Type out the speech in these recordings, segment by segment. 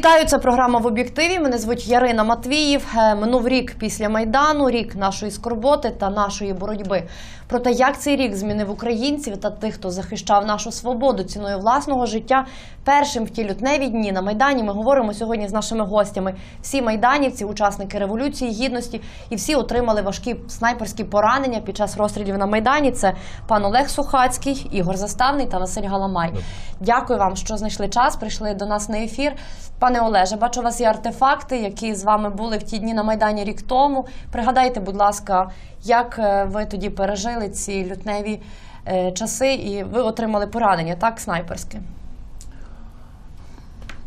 Вітаю, це програма в об'єктиві. Мене звуть Ярина Матвіїв. Е, Минув рік після майдану, рік нашої скорботи та нашої боротьби. Про те, як цей рік змінив українців та тих, хто захищав нашу свободу ціною власного життя. Першим в ті лютневі дні на майдані ми говоримо сьогодні з нашими гостями. Всі майданівці, учасники революції гідності, і всі отримали важкі снайперські поранення під час розстрілів на майдані. Це пан Олег Сухацький, Ігор Заставний та Василь Галамай. Дякую вам, що знайшли час. Прийшли до нас на ефір. Пане Олеже, бачу, у вас є артефакти, які з вами були в ті дні на майдані рік тому. Пригадайте, будь ласка, як е, ви тоді пережили ці лютневі е, часи, і ви отримали поранення, так, снайперське.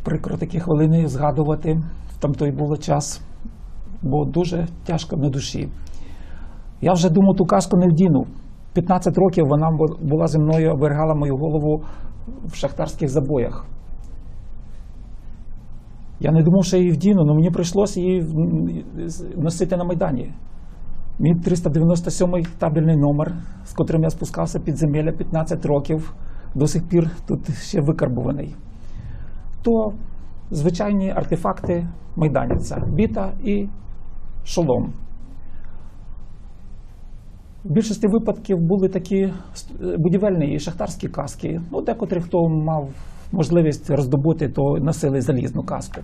прикро такі хвилини згадувати. Там той був час, бо дуже тяжко на душі. Я вже думав, ту каску не вдіну. 15 років вона була зі мною, оберігала мою голову в шахтарських забоях. Я не думав, що її вдіну, але мені прийшлося її носити на Майдані. Мій 397 табельний номер, з котрим я спускався під земелля 15 років, до сих пір тут ще викарбуваний то звичайні артефакти майданівця, біта і шолом. В більшості випадків були такі будівельні і шахтарські каски. Ну, декотрі, хто мав можливість роздобути, то носили залізну каску.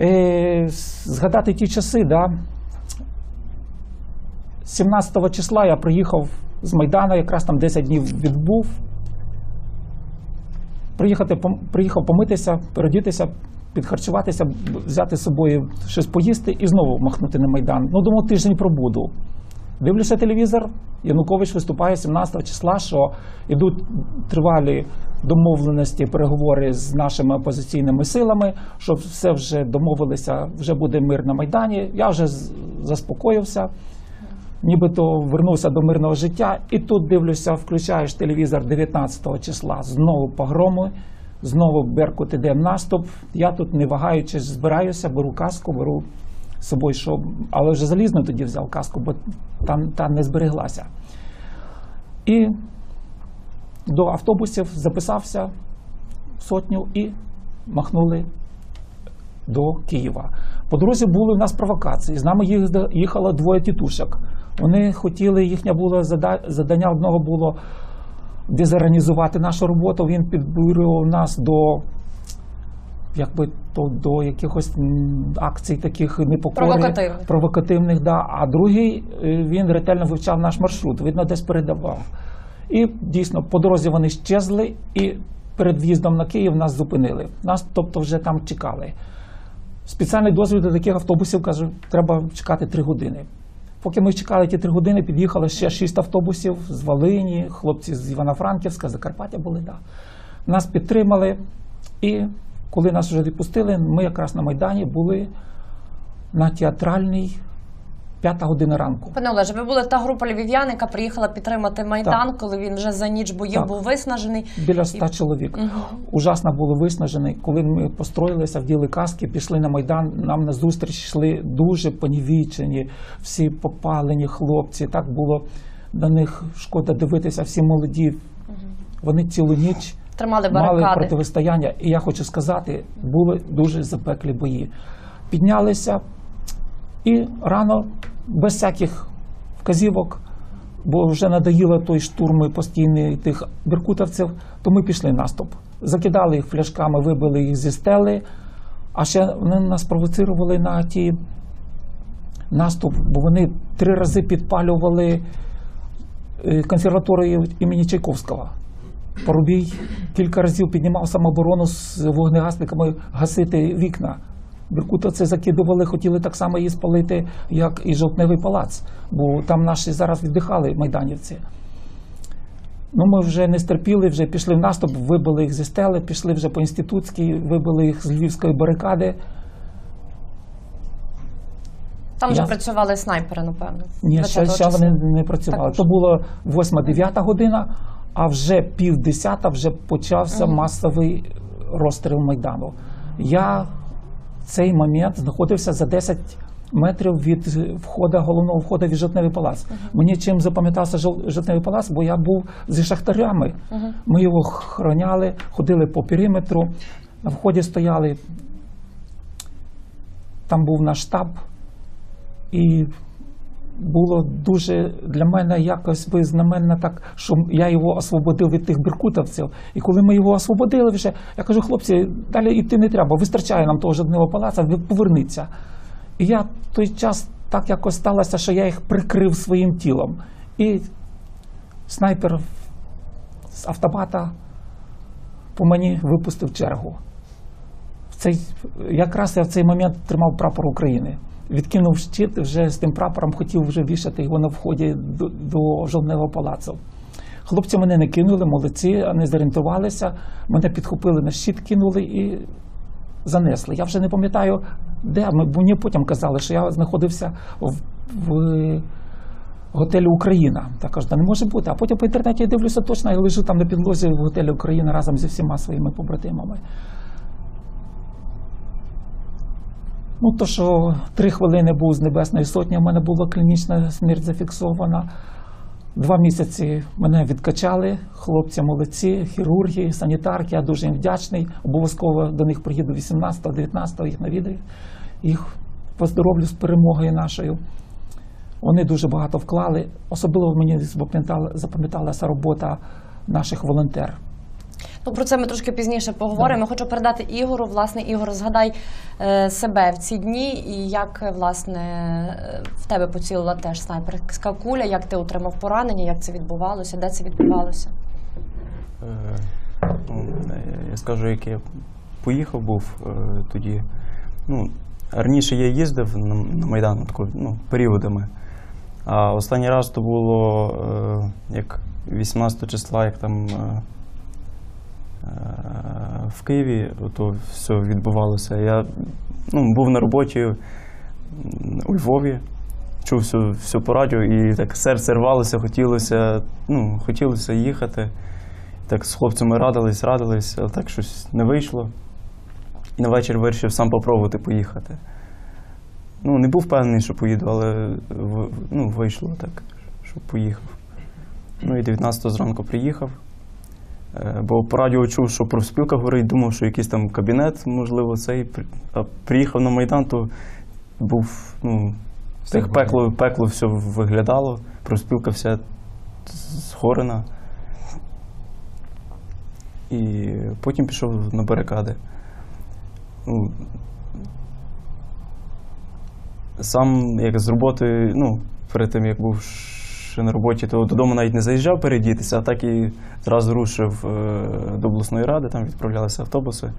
Е, згадати ті часи, да, 17 числа я приїхав з Майдану, якраз там 10 днів відбув приїхати, приїхав помитися, передітися, підхарчуватися, взяти з собою щось поїсти і знову махнути на Майдан. Ну, думав, тиждень пробуду. Дивлюся телевізор, Янукович виступає 17 числа, що йдуть тривалі домовленості, переговори з нашими опозиційними силами, що все вже домовилися, вже буде мир на Майдані. Я вже заспокоївся нібито вернувся до мирного життя, і тут дивлюся, включаєш телевізор 19 числа. Знову погроми, знову Беркут іде в наступ. Я тут не вагаючись, збираюся, беру каску, беру з собою, що, але вже залізно тоді взяв каску, бо там, там не збереглася. І до автобусів записався сотню і махнули до Києва. По дорозі були в нас провокації. З нами їх- їхало двоє тітушок. Вони хотіли, їхнє було зада- завдання одного було дезорганізувати нашу роботу. Він підбурював нас до, якби, то, до якихось акцій таких непокори, Провокативних. провокативних да. а другий е, він ретельно вивчав наш маршрут, видно, десь передавав. І дійсно по дорозі вони щезли, і перед в'їздом на Київ нас зупинили. Нас, тобто, вже там чекали. Спеціальний дозвіл до таких автобусів каже, треба чекати три години. Поки ми чекали ті три години, під'їхало ще шість автобусів з Волині, хлопці з Івано-Франківська, Закарпаття були. Да. Нас підтримали. І коли нас вже відпустили, ми якраз на Майдані були на театральній п'ята година ранку. Пане Олеже, ви були та група львів'ян, яка приїхала підтримати майдан, коли він вже за ніч боїв Так. був виснажений. Біля ста чоловік. Ужасно було виснажений. Коли ми построїлися, вділи каски, пішли на Майдан, нам на зустріч йшли дуже понівічені, всі попалені хлопці. Так було на них шкода дивитися, всі молоді. Вони цілу ніч Тримали мали барикади. протистояння. І я хочу сказати, були дуже запеклі бої. Піднялися і рано, без всяких вказівок, бо вже надоїло той штурм постійний тих беркутовців, то ми пішли наступ. Закидали їх фляшками, вибили їх зі стели, а ще вони нас провоцирували на ті наступ, бо вони три рази підпалювали е, консерваторію імені Чайковського. Парубій кілька разів піднімав самооборону з вогнегасниками гасити вікна. Беркутовці закидували, хотіли так само її спалити, як і жовтневий палац, бо там наші зараз віддихали майданівці. Ну, ми вже не стерпіли, вже пішли в наступ, вибили їх зі стели, пішли вже по інститутській, вибили їх з львівської барикади. Там вже Я- працювали снайпери, напевно. Ні, ще, ще вони не працювали. Також. То було 8-9 година, а вже пів десята вже почався масовий розстріл Майдану. Я цей момент знаходився за 10 метрів від входу, головного входу в житневий палац. Мені чим запам'ятався Жовтневий палац, бо я був зі шахтарями. Ми його охороняли, ходили по периметру. На вході стояли. Там був наш штаб, і було дуже для мене якось би знаменно так, що я його освободив від тих беркутовців. І коли ми його освободили, вже я кажу, хлопці, далі йти не треба, вистачає нам того жодного палаца, ви поверніться. І я в той час так якось сталося, що я їх прикрив своїм тілом. І снайпер з автомата по мені випустив чергу. В цей, якраз я в цей момент тримав прапор України. Відкинув щит, вже з тим прапором хотів вже вішати його на вході до, до жовтневого палацу. Хлопці мене не кинули, молодці, не зорієнтувалися. Мене підхопили на щит, кинули і занесли. Я вже не пам'ятаю, де. Мені потім казали, що я знаходився в, в готелі Україна. Так кажуть, «Та не може бути. А потім по інтернеті я дивлюся точно, я лежу там на підлозі в готелі Україна разом зі всіма своїми побратимами. Ну, то, що три хвилини був з Небесної Сотні, в мене була клінічна смерть зафіксована. Два місяці мене відкачали, хлопці молодці, хірурги, санітарки. Я дуже їм вдячний. Обов'язково до них приїду 18-19 їх навідаю. Їх поздоровлю з перемогою нашою. Вони дуже багато вклали. Особливо мені запам'яталася робота наших волонтерів. Ну про це ми трошки пізніше поговоримо. Хочу передати Ігору. Власне, Ігор, згадай е, себе в ці дні, і як власне е, в тебе поцілила теж снайперська куля, як ти отримав поранення, як це відбувалося, де це відбувалося? Е, ну, Я скажу, як я поїхав був тоді. Ну, раніше я їздив на, Майдан тако, ну, періодами. А останній раз то було як 18 числа, як там в Києві то все відбувалося. Я ну, був на роботі у Львові, чув всю, всю по радіо, і так серце рвалося, хотілося, ну, хотілося їхати. Так з хлопцями радились, радились, але так щось не вийшло. І на вечір вирішив сам попробувати поїхати. Ну, не був впевнений, що поїду, але ну, вийшло так, що поїхав. Ну і 19 зранку приїхав. Е, Бо по радіо чув, що профспілка горить, думав, що якийсь там кабінет, можливо, цей. А приїхав на Майдан, то був, ну, так пекло, пекло все виглядало, профспілка вся згорена. І потім пішов на барикади. Ну, сам як з роботи, ну, перед тим як був ще на роботі, то додому навіть не заїжджав передітися, а так і зразу рушив е, до обласної ради, там відправлялися автобуси.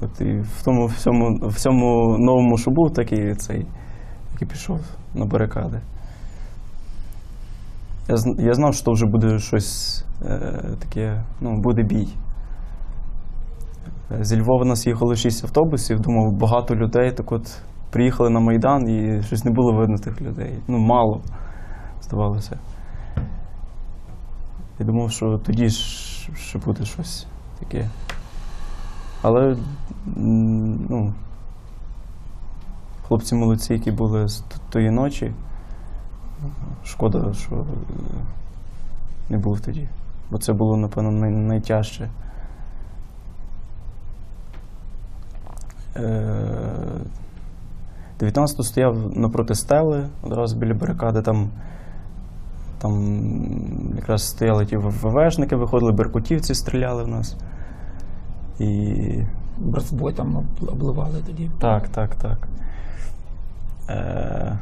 От і в тому всьому, всьому новому, що був, так і цей, так пішов на барикади. Я, я знав, що вже буде щось е, таке, ну, буде бій. Зі Львова нас їхало шість автобусів, думав, багато людей. Так от приїхали на Майдан і щось не було видно тих людей. Ну, мало, здавалося. Я думав, що тоді ж ще буде щось таке. Але ну, хлопці молодці, які були з тої ночі. Шкода, що не був тоді. Бо це було, напевно, най- найтяжче. Е, 19-го стояв напроти стели, одразу біля барикади. Там, там якраз стояли ті ВВшники, виходили, беркутівці стріляли в нас. І Братсбой там обливали тоді. так, так, так. Е,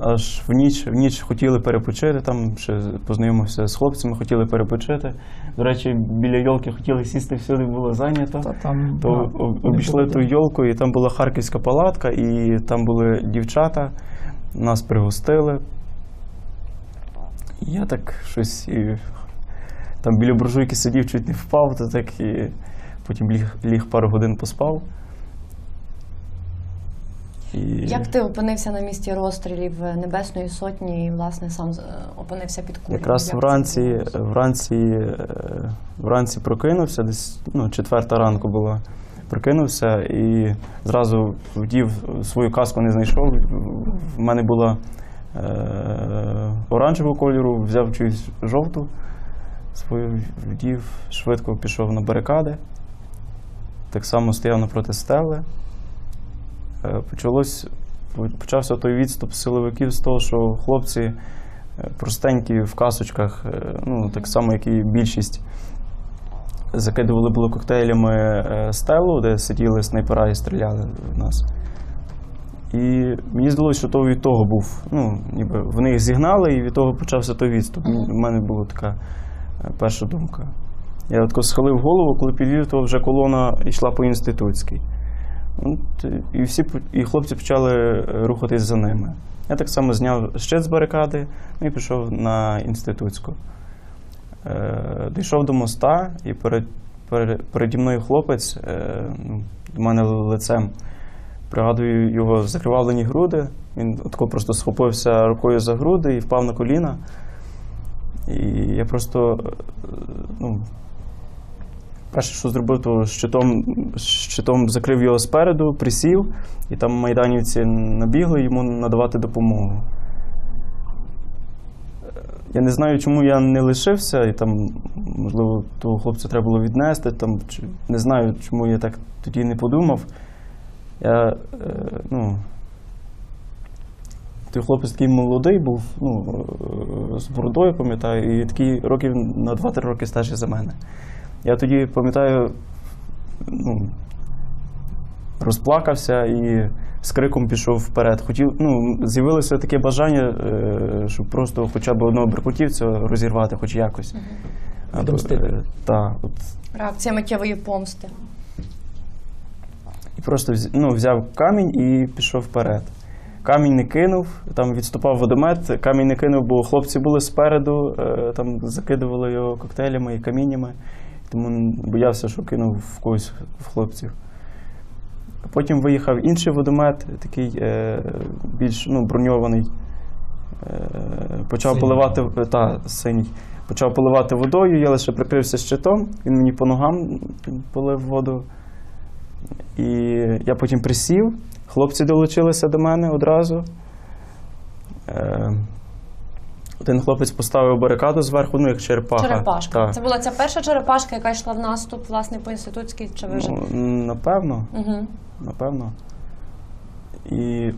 аж в ніч, в ніч хотіли перепочити, там ще познайомився з хлопцями, хотіли перепочити. До речі, біля йолки хотіли сісти, всюди було зайнято. Та там То не обійшли ту йолку, і там була харківська палатка, і там були дівчата, нас пригостили. І я так щось і там біля буржуйки сидів, чуть не впав, то так і потім ліг, ліг пару годин поспав. І... Як ти опинився на місці розстрілів е, Небесної Сотні і власне сам е, опинився під кулею? Якраз Як вранці, вранці, е, вранці прокинувся, десь ну, четверта ранку була. Прокинувся і зразу вдів свою каску не знайшов. В мене була е, оранжевого кольору, взяв чуюсь жовту, свою вдів, швидко пішов на барикади. так само стояв напроти стели. Е, Почалось, почався той відступ силовиків з того, що хлопці е, простенькі в касочках, е, ну, так само, як і більшість, закидували було коктейлями е, стелу, де сиділи снайпера і стріляли в нас. І мені здалося, що то від того був. Ну, ніби вони їх зігнали, і від того почався той відступ. У мене була така е, перша думка. Я от схилив голову, коли підвів, то вже колона йшла по інститутській. От, і всі і хлопці почали е, рухатись за ними. Я так само зняв щит з барикади ну, і пішов на інститутську. Е, дійшов до моста, і перед, перед, переді мною хлопець е, ну, до мене лицем. Пригадую його закривавлені груди. Він тако просто схопився рукою за груди і впав на коліна. І я просто ну, перше, що зробив, то щитом, щитом закрив його спереду, присів, і там майданівці набігли йому надавати допомогу. Я не знаю, чому я не лишився, і там, можливо, того хлопця треба було віднести. Там, чи, не знаю, чому я так тоді не подумав. Я, е, ну, той хлопець такий молодий був, ну, з бородою, пам'ятаю, і такий років на 2-3 роки старший за мене. Я тоді пам'ятаю, ну, розплакався і з криком пішов вперед. Хотів, ну, з'явилося таке бажання, е, щоб просто хоча б одного беркутівця розірвати, хоч якось. Відомстити. е, та, от Реакція миттєвої помсти. І просто ну, взяв камінь і пішов вперед. Камінь не кинув, там відступав водомет, камінь не кинув, бо хлопці були спереду, е, там закидували його коктейлями і каміннями, тому боявся, що кинув в когось в хлопців. Потім виїхав інший водомет, такий е, більш ну, броньований. Е, почав Синій. поливати та, синій. Почав поливати водою, я лише прикрився щитом, він мені по ногам полив воду. І я потім присів, хлопці долучилися до мене одразу. Е, один хлопець поставив барикаду зверху, ну як черепаха. Черепашка. Так. Це була ця перша черепашка, яка йшла в наступ, власне, по інститутській, чи ви вже? Ну, напевно, Угу. напевно. І е,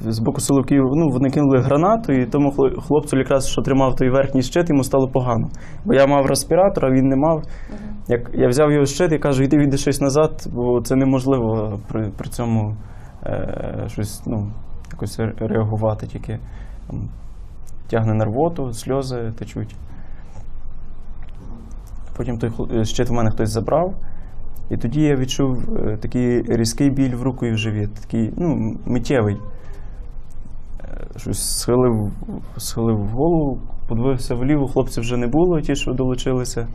з боку силовиків ну, вони кинули гранату, і тому хлопцю, якраз, що тримав той верхній щит, йому стало погано. Бо я мав респіратор, а він не мав. Як я взяв його щит і кажу, йди віди щось назад, бо це неможливо при, при цьому е, щось ну, якось реагувати, тільки там, тягне на рвоту, сльози течуть. Потім той е, щит в мене хтось забрав. І тоді я відчув е, такий різкий біль в руку і в живіт, такий ну, миттєвий. Е, Щось схилив, схилив голову, подивився вліво, хлопців вже не було, ті, що долучилися. Е,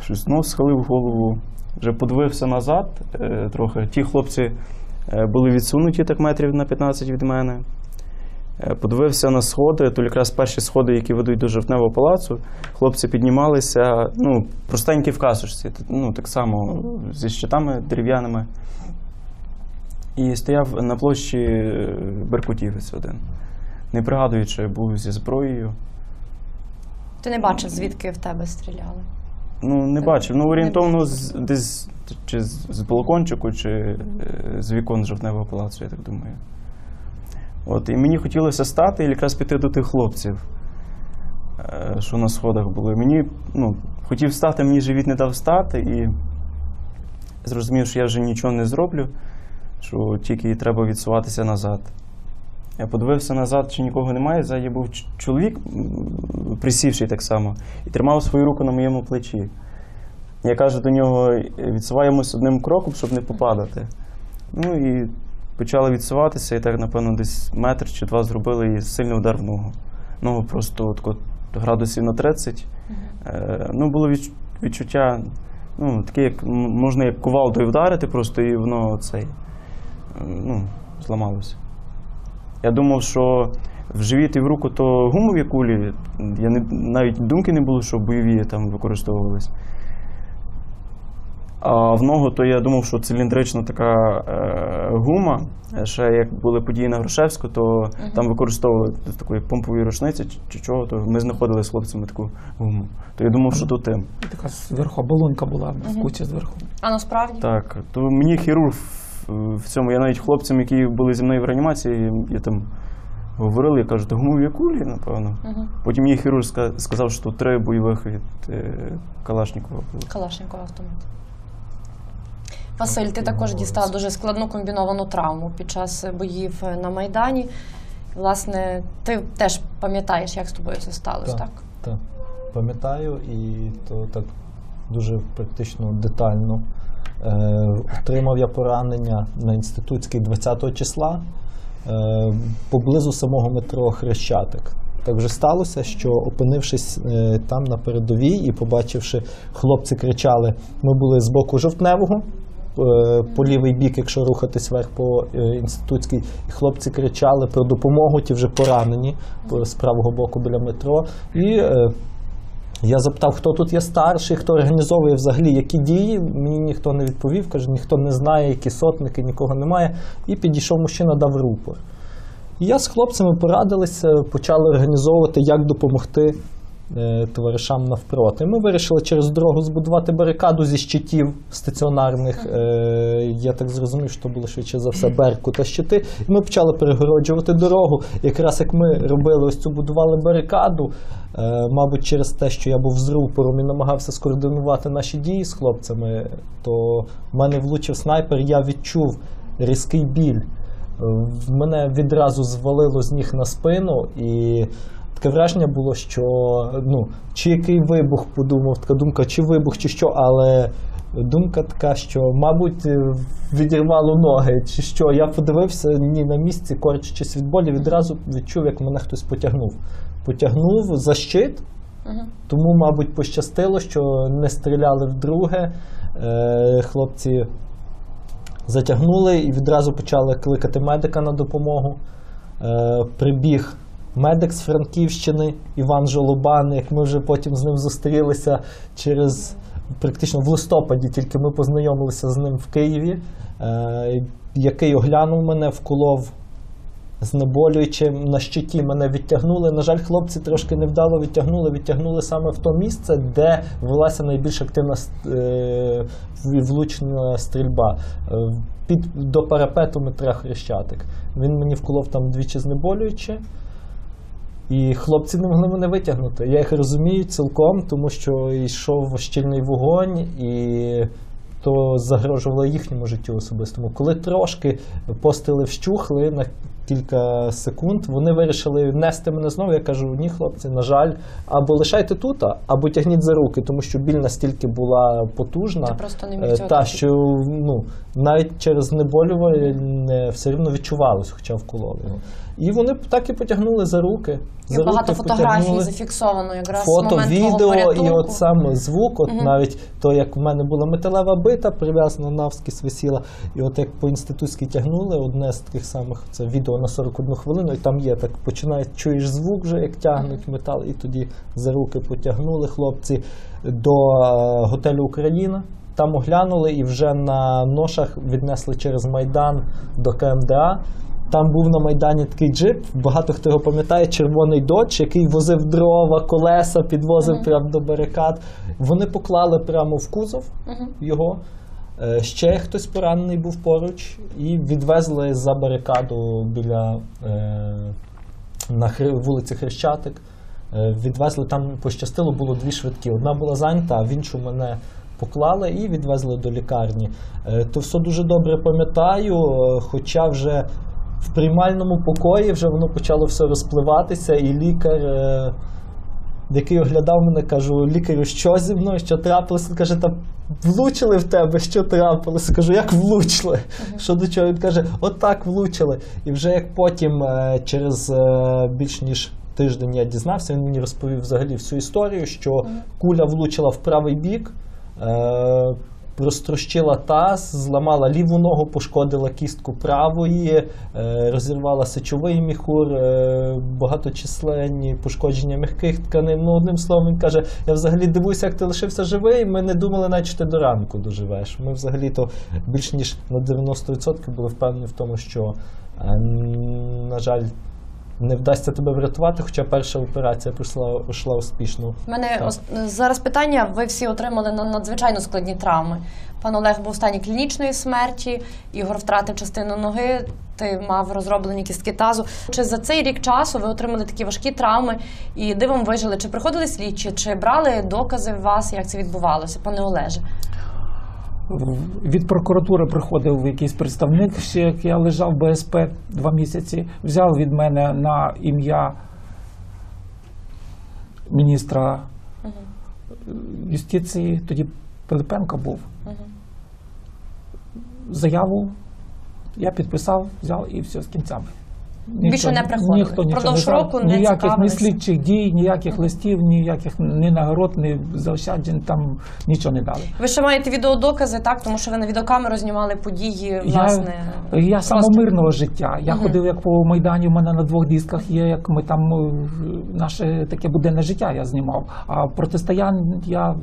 Щось знов схилив голову, вже подивився назад трохи. Ті хлопці були відсунуті так метрів на 15 від мене. Е, Подивився на сходи, то якраз перші сходи, які ведуть до жовтневого палацу, хлопці піднімалися, ну, простенькі в касочці, ну, так само зі щитами дерев'яними. І стояв на площі е, беркутівець один. Не пригадую, чи був зі зброєю. Ти не бачив, звідки в тебе стріляли? Ну, не Не бачив. Ну, орієнтовно з, десь чи з, з балкончику, чи е, з вікон жовтневого палацу, я так думаю. От, і мені хотілося стати і якраз піти до тих хлопців, е, що на сходах були. Мені ну, хотів стати, мені живіт не дав стати, і зрозумів, що я вже нічого не зроблю, що тільки треба відсуватися назад. Я подивився назад, чи нікого немає. Ззаді був чоловік, присівший так само, і тримав свою руку на моєму плечі. Я кажу до нього, відсуваємось одним кроком, щоб не попадати. Ну і почали відсуватися, і так, напевно, десь метр чи два зробили і сильний удар в ногу. Ногу просто от, от, градусів на 30. Е, ну, було відч- відчуття, ну, таке, як можна як кувалдою вдарити, просто і воно цей, е, ну, зламалося. Я думав, що в живіт і в руку то гумові кулі. Я не, навіть думки не було, що бойові там використовувались. А в ногу, то я думав, що циліндрична така е, гума. Е, Ще як були події на Грушевську, то там використовували такої помпової рушниці чи, чи чого, то ми знаходили з хлопцями таку гуму. То я думав, що то тим. Така зверху оболонка була в кучі зверху. А насправді Так, то мені хірург в- в цьому, я навіть хлопцям, які були зі мною в реанімації, я там говорили, я кажу, то гумові кулі, напевно. Мгм. Потім мені хірург сказав, що тут три бойових від е, Калашникова. Калашникова автомат. Василь, ти також дістав дуже складну комбіновану травму під час боїв на Майдані. Власне, ти теж пам'ятаєш, як з тобою це сталося, так? Так, пам'ятаю, і то так дуже практично детально. Е, отримав я поранення на інститутській 20 числа е, поблизу самого метро Хрещатик. Так вже сталося, що опинившись е, там на передовій і побачивши, хлопці кричали: ми були з боку жовтневого. Е, По лівий бік, якщо рухатись вверх по е, інститутській, і хлопці кричали про допомогу, ті вже поранені з правого боку біля метро. І е, я запитав, хто тут є старший, хто організовує взагалі які дії. Мені ніхто не відповів, каже, ніхто не знає, які сотники, нікого немає. І підійшов мужчина, дав рупор. І я з хлопцями порадилися, почали організовувати, як допомогти товаришам навпроти. Ми вирішили через дорогу збудувати барикаду зі щитів стаціонарних. Е, я так зрозумів, що було швидше за все берку та щити. І ми почали перегороджувати дорогу. Якраз як ми робили ось цю будували барикаду, е, мабуть, через те, що я був з рупором і намагався скоординувати наші дії з хлопцями, то в мене влучив снайпер, я відчув різкий біль. В мене відразу звалило з ніг на спину, і таке враження було, що ну, чи який вибух подумав, така думка, чи вибух, чи що, але думка така, що, мабуть, е, відірвало ноги, чи що. Я подивився ні на місці, корчачись від болі, відразу відчув, як мене хтось потягнув. Потягнув за щит, Мгм. тому, мабуть, пощастило, що не стріляли вдруге. Е, хлопці затягнули і відразу почали кликати медика на допомогу. Е, прибіг медик з Франківщини Іван Жолобан, як ми вже потім з ним зустрілися через практично в листопаді, тільки ми познайомилися з ним в Києві, е, який оглянув мене, вколов знеболюючим на щиті мене відтягнули. На жаль, хлопці трошки невдало відтягнули, відтягнули саме в то місце, де велася найбільш активна е, влучна стрільба. Е, Під, до парапету метра Хрещатик. Він мені вколов там двічі знеболююче. І хлопці не могли мене витягнути. Я їх розумію цілком, тому що йшов щільний вогонь, і то загрожувало їхньому життю особистому. Коли трошки постріли вщухли на кілька секунд, вони вирішили нести мене знову. Я кажу: ні, хлопці, на жаль, або лишайте тут, або тягніть за руки, тому що біль настільки була потужна. Ти просто не міг е, цього та, що ну, навіть через знеболювання все рівно відчувалось, хоча вкололи. І вони так і потягнули за руки. За Є багато руки фотографій зафіксовано якраз Фото, момент відео і от саме звук, от Мгм. навіть то, як в мене була металева бита, прив'язана навскіз висіла, і от як по інститутськи тягнули, одне з таких самих це відео на 41 хвилину, і там є так, починає, чуєш звук вже, як тягнуть метал, і тоді за руки потягнули хлопці до е, готелю Україна. Там оглянули і вже на ношах віднесли через Майдан до КМДА. Там був на Майдані такий джип, багато хто його пам'ятає, червоний додж, який возив дрова, колеса, підвозив прямо до барикад. Вони поклали прямо в кузов Мгм. його. Е, Ще хтось поранений був поруч, і відвезли за барикаду біля е, на Хри- вулиці Хрещатик. Е, відвезли там пощастило, було дві швидкі. Одна була зайнята, а в іншу мене поклали і відвезли до лікарні. Е, то все дуже добре пам'ятаю, е, хоча вже в приймальному покої вже воно почало все розпливатися, і лікар. е, який оглядав мене, кажу, лікарю, що зі мною, що трапилося? Він каже, та влучили в тебе, що трапилося? Кажу, як влучили? Що до чого? Він каже, отак влучили. І вже як потім, е, через е, більш ніж тиждень я дізнався, він мені розповів взагалі всю історію, що куля влучила в правий бік. Е, розтрощила таз, зламала ліву ногу, пошкодила кістку правої, е, розірвала сечовий міхур, е, багаточисленні пошкодження м'яких тканин. Ну, одним словом, він каже: я взагалі дивуюся, як ти лишився живий. Ми не думали, що ти до ранку доживеш. Ми взагалі то більш ніж на 90% були впевнені в тому, що, е, на жаль, не вдасться тебе врятувати, хоча перша операція пройшла, пройшла успішно. У мене ос- зараз питання. Ви всі отримали на надзвичайно складні травми. Пан Олег був в стані клінічної смерті, Ігор втратив частину ноги, ти мав розроблені кістки тазу. Чи за цей рік часу ви отримали такі важкі травми і дивом вижили? Чи приходили слідчі, чи брали докази в вас, як це відбувалося, пане Олеже? Від прокуратури приходив якийсь представник, ще як я лежав в БСП два місяці, взяв від мене на ім'я міністра е, юстиції, тоді Пилипенко був. Заяву я підписав, взяв і все з кінцями. Більше не приходили? Ніхто нічого Впродовж не року не ніяких ні слідчих дій, ніяких листів, ніяких ні нагород, ні заощаджень, там нічого не дали. Ви ще маєте відеодокази, так? Тому що ви на відеокамеру знімали події, власне. Я, я самомирного життя. Я ходив як по Майдані, у мене на двох дисках є, як ми там е, наше таке буденне життя я знімав. А протистоянь я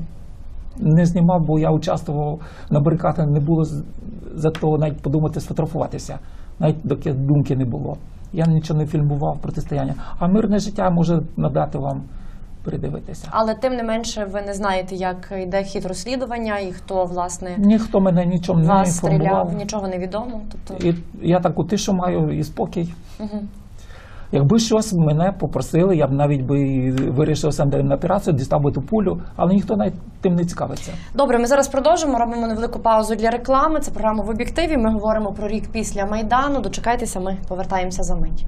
не знімав, бо я участвував на барикадах, не було за то навіть подумати сфотографуватися. Навіть доки думки не було. Я нічого не фільмував протистояння. А мирне життя може надати вам передивитися. Але тим не менше, ви не знаєте, як йде хід розслідування і хто власне Ніхто мене нічого не інформував. стріляв, нічого не відомо. Тобто І я таку тишу маю і спокій. Якби щось мене попросили, я б навіть би вирішив сам на операцію, дістав би ту пулю, але ніхто навіть тим не цікавиться. добре, ми зараз продовжимо. Робимо невелику паузу для реклами. Це програма в об'єктиві. Ми говоримо про рік після майдану. Дочекайтеся, ми повертаємося за мить.